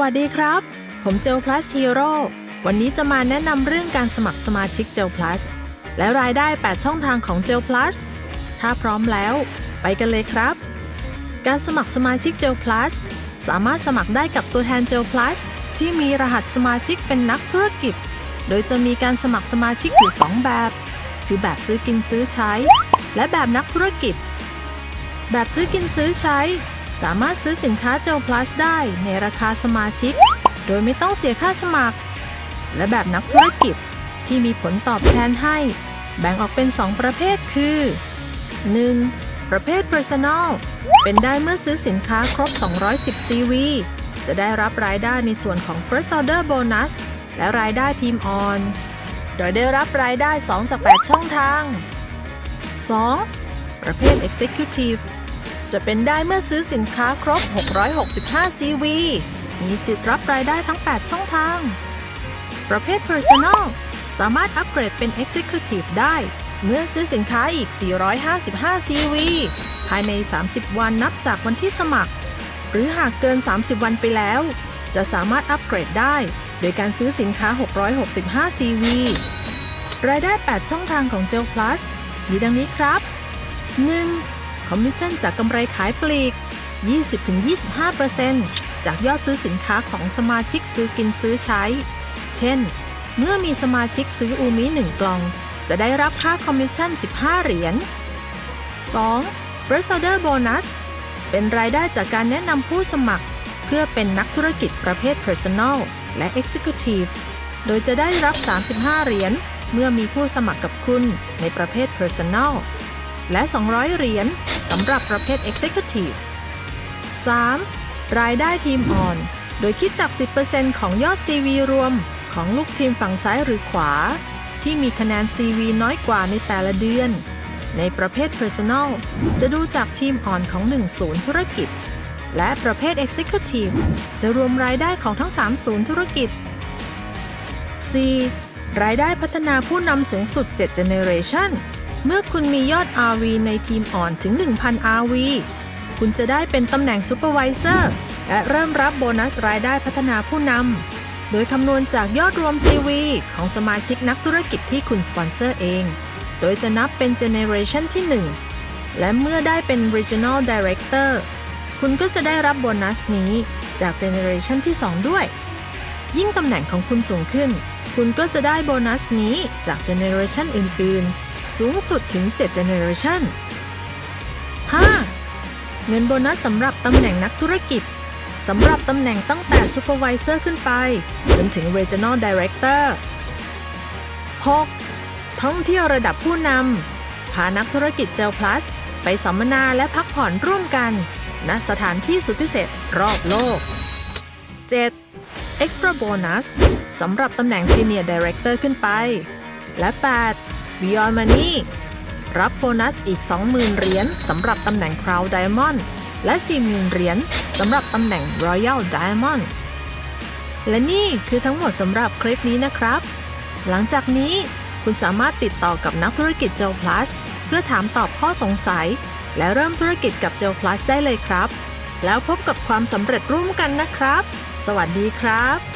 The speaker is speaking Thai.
วัสดีครับ ผมเจลพลัสฮีโร่วันนี้จะมาแนะนำเรื่องการสมัครสมาชิกเจลพลัสและรายได้ 8 ช่องทางของเจลพลัสถ้าพร้อมแล้ว ไปกันเลยครับ การสมัครสมาชิกเจลพลัสสามารถสมัครได้กับตัวแทนเจลพลัสที่มีรหัสสมาชิกเป็นนักธุรกิจ โดยจะมีการสมัครสมาชิกอยู่ 2 แบบ คือแบบซื้อกินซื้อใช้ และแบบนักธุรกิจ แบบซื้อกินซื้อใช้ สามารถซื้อสินค้าเจลพลัสได้ในราคาสมาชิก โดยไม่ต้องเสียค่าสมัคร และแบบนักธุรกิจที่มีผลตอบแทนให้ แบ่งออกเป็น 2 ประเภทคือ 1. ประเภท Personal เป็นได้เมื่อซื้อสินค้าครบ 210 CV จะได้รับรายได้ในส่วนของ First Order Bonus และรายได้ทีมออน โดยได้รับรายได้ 2 จาก 8 ช่องทาง 2. ประเภท Executive จะเป็นได้เมื่อซื้อสินค้าครบ 665 CV มีสิทธิ์รับรายได้ทั้ง 8 ช่องทาง ประเภท Personal สามารถอัปเกรดเป็น Executive ได้ เมื่อซื้อสินค้าอีก 455 CV ภายใน 30 วันนับจากวันที่สมัคร หรือหากเกิน 30 วันไปแล้ว จะสามารถอัปเกรดได้ โดยการซื้อสินค้า 665 CV รายได้ 8 ช่องทางของ Gel Plus มีดังนี้ครับ 1. คอมมิชชั่นจากกำไรขายปลีก 20-25%จากยอดซื้อสินค้าของสมาชิกซื้อกินซื้อใช้ เช่น เมื่อมีสมาชิกซื้ออูมิ1กล่อง จะได้รับค่าคอมมิชชั่น 15 เหรียญ 2. First Order Bonus เป็นรายได้จากการแนะนำผู้สมัคร เพื่อเป็นนักธุรกิจประเภท Personal และ Executive โดยจะได้รับ 35 เหรียญเมื่อมีผู้สมัครกับคุณในประเภท Personal และ 200 เหรียญ สำหรับประเภท Executive 3. รายได้ทีมออน โดยคิดจาก 10%ของยอด CV รวม ของลูกทีมฝั่งซ้ายหรือขวา ที่มีคะแนน CV น้อยกว่าในแต่ละเดือน ในประเภท Personal จะดูจากทีมออนของ 1 ศูนย์ธุรกิจ และประเภท Executive จะรวมรายได้ของทั้ง 3 ศูนย์ธุรกิจ 4. รายได้พัฒนาผู้นำสูงสุด 7 Generation เมื่อคุณมียอด RV ในทีมอ่อนถึง 1,000 RV คุณจะได้เป็นตำแหน่ง Supervisor และเริ่มรับโบนัสรายได้พัฒนาผู้นำ โดยคำนวณจากยอดรวม CV ของสมาชิกนักธุรกิจที่คุณสปอนเซอร์เอง โดยจะนับเป็น Generation ที่ 1 และเมื่อได้เป็น Regional Director คุณก็จะได้รับโบนัสนี้จาก Generation ที่ 2 ด้วย ยิ่งตำแหน่งของคุณสูงขึ้น คุณก็จะได้โบนัสนี้จาก Generation อื่นๆ สูงสุดถึง7 Generation 5. เงินโบนัสสำหรับตำแหน่งนักธุรกิจ สำหรับตำแหน่งตั้งแต่ Supervisor ขึ้นไป จนถึง Regional Director 6. ท่องเที่ยวระดับผู้นำ พานักธุรกิจเจลพลัส ไปสัมมนาและพักผ่อนร่วมกัน ณ สถานที่สุดพิเศษรอบโลก 7. Extra Bonus สำหรับตำแหน่ง Senior Director ขึ้นไป และ 8. Beyond Money รับโบนัสอีก 20,000 เหรียญสำหรับตำแหน่ง Crown Diamond และ 40,000 เหรียญสำหรับตำแหน่ง Royal Diamond และนี่คือทั้งหมดสำหรับคลิปนี้นะครับ หลังจากนี้คุณสามารถติดต่อกับนักธุรกิจเจลพลัสเพื่อถามตอบข้อสงสัย และเริ่มธุรกิจกับเจลพลัสได้เลยครับ แล้วพบกับความสำเร็จร่วมกันนะครับ สวัสดีครับ